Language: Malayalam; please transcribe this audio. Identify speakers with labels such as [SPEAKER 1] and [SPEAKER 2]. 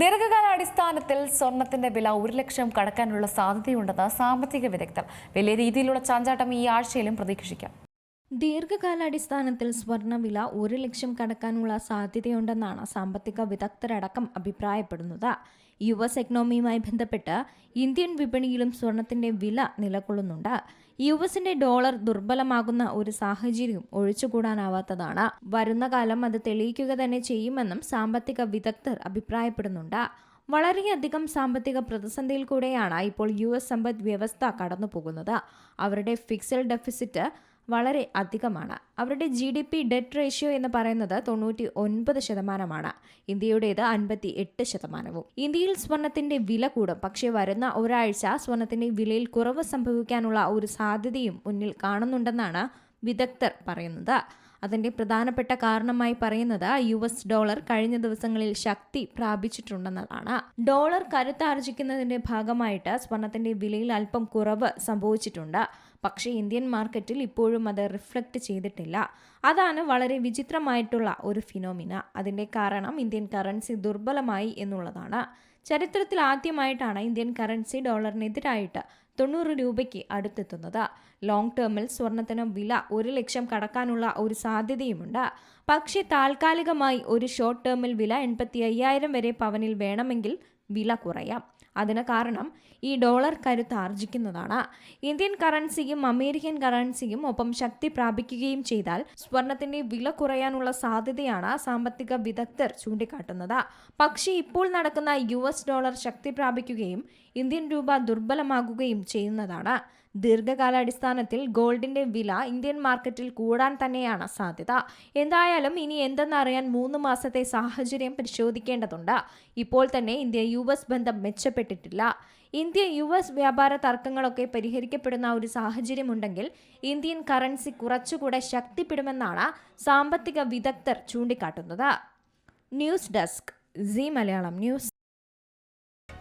[SPEAKER 1] ദീർഘകാലാടിസ്ഥാനത്തിൽ സ്വർണത്തിന്റെ വില ഒരു ലക്ഷം കടക്കാനുള്ള സാധ്യതയുണ്ടെന്ന് സാമ്പത്തിക വിദഗ്ധർ. വലിയ രീതിയിലുള്ള ചാഞ്ചാട്ടം ഈ ആഴ്ചയിലും പ്രതീക്ഷിക്കാം.
[SPEAKER 2] ദീർഘകാലാടിസ്ഥാനത്തിൽ സ്വർണവില ഒരു ലക്ഷം കടക്കാനുള്ള സാധ്യതയുണ്ടെന്നാണ് സാമ്പത്തിക വിദഗ്ധരടക്കം അഭിപ്രായപ്പെടുന്നത്. യു എസ് എക്കണോമിയുമായി ബന്ധപ്പെട്ട് ഇന്ത്യൻ വിപണിയിലും സ്വർണത്തിന്റെ വില നിലകൊള്ളുന്നുണ്ട്. യു എസിന്റെ ഡോളർ ദുർബലമാകുന്ന ഒരു സാഹചര്യം ഒഴിച്ചുകൂടാനാവാത്തതാണ്. വരുന്ന കാലം അത് തെളിയിക്കുക തന്നെ ചെയ്യുമെന്നും സാമ്പത്തിക വിദഗ്ധർ അഭിപ്രായപ്പെടുന്നുണ്ട്. വളരെയധികം സാമ്പത്തിക പ്രതിസന്ധിയിൽ കൂടെയാണ് ഇപ്പോൾ യു എസ് സമ്പദ് വ്യവസ്ഥ കടന്നുപോകുന്നത്. അവരുടെ ഫിക്സഡ് ഡെഫിസിറ്റ് വളരെ അധികമാണ്. അവരുടെ G D P debt ratio എന്ന് പറയുന്നത് തൊണ്ണൂറ്റി ഒൻപത് ശതമാനമാണ്. ഇന്ത്യയുടേത് അൻപത്തി എട്ട് ശതമാനവും. ഇന്ത്യയിൽ സ്വർണത്തിന്റെ വില കൂടും. പക്ഷേ വരുന്ന ഒരാഴ്ച സ്വർണത്തിന്റെ വിലയിൽ കുറവ് സംഭവിക്കാനുള്ള ഒരു സാധ്യതയും മുന്നിൽ കാണുന്നുണ്ടെന്നാണ് വിദഗ്ധർ പറയുന്നത്. അതിന്റെ പ്രധാനപ്പെട്ട കാരണമായി പറയുന്നത് യു എസ് ഡോളർ കഴിഞ്ഞ ദിവസങ്ങളിൽ ശക്തി പ്രാപിച്ചിട്ടുണ്ടെന്നതാണ് ഡോളർ കരുത്താർജിക്കുന്നതിന്റെ ഭാഗമായിട്ട് സ്വർണത്തിന്റെ വിലയിൽ അല്പം കുറവ് സംഭവിച്ചിട്ടുണ്ട്. പക്ഷേ ഇന്ത്യൻ മാർക്കറ്റിൽ ഇപ്പോഴും അത് റിഫ്ലക്റ്റ് ചെയ്തിട്ടില്ല. അതാണ് വളരെ വിചിത്രമായിട്ടുള്ള ഒരു ഫിനോമിന. അതിന്റെ കാരണം ഇന്ത്യൻ കറൻസി ദുർബലമായി എന്നുള്ളതാണ്. ചരിത്രത്തിൽ ആദ്യമായിട്ടാണ് ഇന്ത്യൻ കറൻസി ഡോളറിനെതിരായിട്ട് തൊണ്ണൂറ് രൂപയ്ക്ക് അടുത്തെത്തുന്നത്. ലോങ് ടേമിൽ സ്വർണത്തിന് വില ഒരു ലക്ഷം കടക്കാനുള്ള ഒരു സാധ്യതയുമുണ്ട്. പക്ഷേ താൽക്കാലികമായി ഒരു ഷോർട്ട് ടേമിൽ വില എൺപത്തി അയ്യായിരം വരെ പവനിൽ വേണമെങ്കിൽ വില കുറയാം. അതിന് കാരണം ഈ ഡോളർ കരുത്ത് ആർജിക്കുന്നതാണ്. ഇന്ത്യൻ കറൻസിയും അമേരിക്കൻ കറൻസിയും ഒപ്പം ശക്തി പ്രാപിക്കുകയും ചെയ്താൽ സ്വർണത്തിന്റെ വില കുറയാനുള്ള സാധ്യതയാണ് സാമ്പത്തിക വിദഗ്ധർ ചൂണ്ടിക്കാട്ടുന്നത്. പക്ഷേ ഇപ്പോൾ നടക്കുന്ന യു ഡോളർ ശക്തി പ്രാപിക്കുകയും ഇന്ത്യൻ രൂപ ദുർബലമാകുകയും ചെയ്യുന്നതാണ്. ദീർഘകാലാടിസ്ഥാനത്തിൽ ഗോൾഡിന്റെ വില ഇന്ത്യൻ മാർക്കറ്റിൽ കൂടാൻ തന്നെയാണ് സാധ്യത. എന്തായാലും ഇനി എന്തെന്നറിയാൻ മൂന്ന് മാസത്തെ സാഹചര്യം പരിശോധിക്കേണ്ടതുണ്ട്. ഇപ്പോൾ തന്നെ ഇന്ത്യ യു എസ് ബന്ധം മെച്ചപ്പെട്ടിട്ടില്ല. ഇന്ത്യ യു എസ് വ്യാപാര തർക്കങ്ങളൊക്കെ പരിഹരിക്കപ്പെടുന്ന ഒരു സാഹചര്യമുണ്ടെങ്കിൽ ഇന്ത്യൻ കറൻസി കുറച്ചുകൂടെ ശക്തിപ്പെടുമെന്നാണ് സാമ്പത്തിക വിദഗ്ധർ ചൂണ്ടിക്കാട്ടുന്നത്. News desk C Malayalam news.